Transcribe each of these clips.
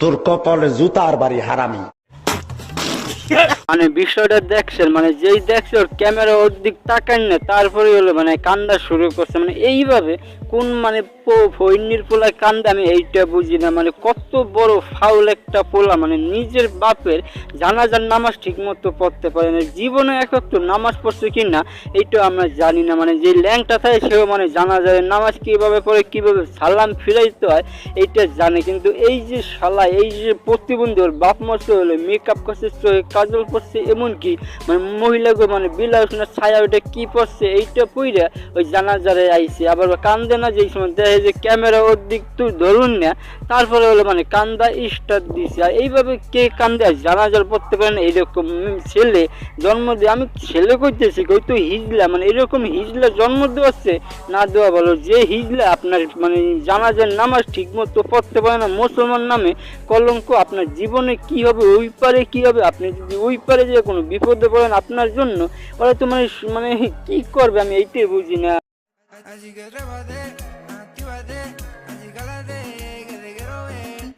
তোর কপালে জুতার বাড়ি হারামি। মানে বিষয়টা দেখছেন মানে যেই দেখছে ওর ক্যামেরা ওর দিক তাকান না তারপরে হলো মানে কান্দা শুরু করছে। মানে এইভাবে কোন মানে ফৈনির পোলা কান্দা আমি এইটা বুঝি না। মানে কত বড় ফাউল একটা পোলা মানে নিজের বাপের জানাজার নামাজ ঠিক মতো পড়তে পারে না। জীবনে এক একটু নামাজ পড়ছে কি না এইটা আমরা জানি না। মানে যে ল্যাংটা থাকে, সেও মানে জানাজারের নামাজ কীভাবে পড়ে, কীভাবে সালাম ফিরাইতে হয়, এইটা জানে। কিন্তু এই যে শালা, এই যে প্রতিবন্ধী, ওর বাপ মতো হলো মেকআপ করছে, চোখে কাজল পড়ছে এমনকি মানে মহিলাকে মানে বিলাস না ছায়া ওইটা কী পড়ছে এইটা পইরা ওই জানাজারে আইছে। আবার কান্দে না যেই সময় দেখে যে ক্যামেরা ওর দিক তুই ধরুন না, তারপরে হলো মানে কান্দা স্টার দিছে। আর এইভাবে কে কান্দে? আর জানাজার পড়তে পারে না, এরকম ছেলে জন্ম দিয়ে, আমি ছেলে কইতেছি, কই তো হিজলা মানে এরকম হিজলা জন্ম দেওয়াচ্ছে না দেওয়া বলো যে হিজলা আপনার মানে জানাজার নামাজ ঠিক মতো পড়তে পারে না, মুসলমান নামে কলঙ্ক, আপনার জীবনে কি হবে, ওই পারে কি হবে, আপনি যদি ওই পারে যে কোনো বিপদে পড়েন আপনার জন্য, ওরা তো মানে মানে কি করবে, আমি এইটাই বুঝি না।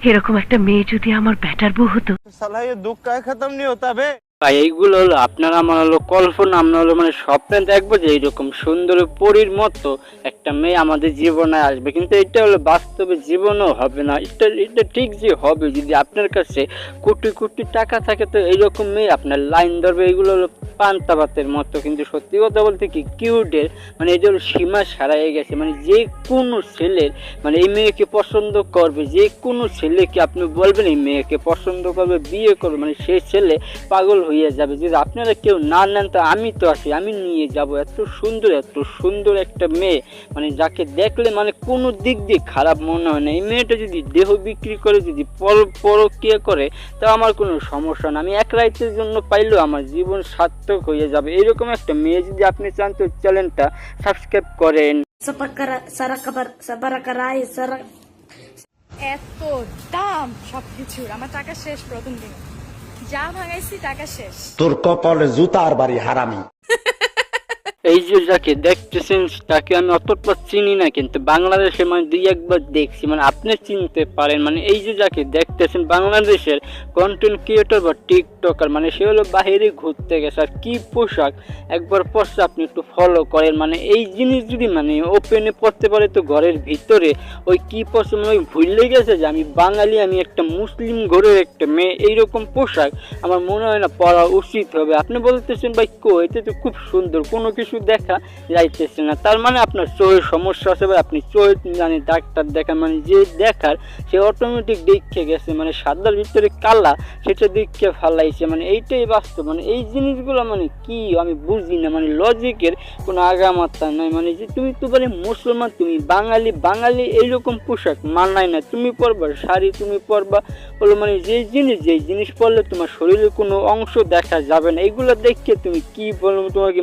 এরকম একটা মেয়ে যদি আমার ব্যাটার বউ হতো साला ये दुख का खत्म नहीं होता बे ভাই এইগুলো হলো আপনার আমার হলো কল্পনা আমরা হলো মানে স্বপ্নে দেখবো যে এইরকম সুন্দর পরীর মতো একটা মেয়ে আমাদের জীবনে আসবে কিন্তু এটা হলো বাস্তবে জীবনও হবে না এটা এটা ঠিক যে হবে যদি আপনার কাছে কোটি কোটি টাকা থাকে তো এইরকম মেয়ে আপনার লাইন ধরবে এইগুলো হলো পান্তা ভাতের মতো, কিন্তু সত্যি কথা বলতে কি, কিউটের মানে হলো সীমা সারাই গেছে মানে যে কোনো ছেলের মানে এই মেয়েকে পছন্দ করবে, যে কোনো ছেলেকে আপনি বলবেন এই মেয়েকে পছন্দ করবে, বিয়ে করবে মানে সেই ছেলে পাগল হয়ে যাবে। যদি আপনারা কেউ না নেন, তো আমি তো আছি, আমি নিয়ে যাব। এত সুন্দর এত সুন্দর একটা মেয়ে মানে যাকে দেখলে মানে কোনো দিক দিয়ে খারাপ মনে হয় না। এই মেয়েটা যদি দেহ বিক্রি করে, যদি পর পরকিয়া করে, তা আমার কোনো সমস্যা না। আমি এক রাইতের জন্য পাইলেও আমার জীবন সার্থক হয়ে যাবে। এরকম একটা মেয়ে যদি আপনি চান তো চ্যানেলটা সাবস্ক্রাইব করেন. এত দাম সবকিছুর। আমার টাকা শেষ প্রথম দিন। যা ভাঙাইছি টাকা শেষ। তোর কপালে জুতার বাড়ি হারামি। এই যে যাকে দেখতেছেন, তাকে আমি অতটা চিনি না, কিন্তু বাংলাদেশে মানে দুই একবার দেখছি মানে আপনি চিনতে পারেন। মানে এই যে যাকে দেখতেছেন, বাংলাদেশের কন্টেন্ট ক্রিয়েটর বা টিকটকার মানে সে হলো বাইরে ঘুরতে গেছে। আর কি পোশাক? একবার পরছে আপনি একটু ফলো করেন। মানে এই জিনিস যদি মানে ওপেনে পড়তে পারে, তো ঘরের ভিতরে ওই কী পরছে মানে ওই ভুললে গেছে যে আমি বাঙালি, আমি একটা মুসলিম ঘরের একটা মেয়ে, এইরকম পোশাক আমার মনে হয় না পরা উচিত হবে। আপনি বলতেছেন, ভাই কো এতে তো খুব সুন্দর, কোনো কিছু দেখা যাইতেছে না। তার মানে আপনার চোখের সমস্যা আছে ভাই আপনি চোখ মানে ডাক্তার দেখান মানে যে দেখার, সে অটোমেটিক দেখে গেছে মানে সাদার ভিতরে কালা, সেটা দেখে ফালাইছে। মানে এইটাই বাস্তব। মানে এই জিনিসগুলো মানে কি, আমি বুঝি না। মানে লজিকের কোনো আগামাত্রা নাই। মানে যে তুমি তো বলে মুসলমান, তুমি বাঙালি বাঙালি এইরকম পোশাক মানায় না। তুমি পরবা শাড়ি, তুমি পরবা হলো মানে যেই জিনিস যেই জিনিস পরলে তোমার শরীরের কোনো অংশ দেখা যাবে না। এইগুলো দেখে তুমি কি বলব, তোমাকে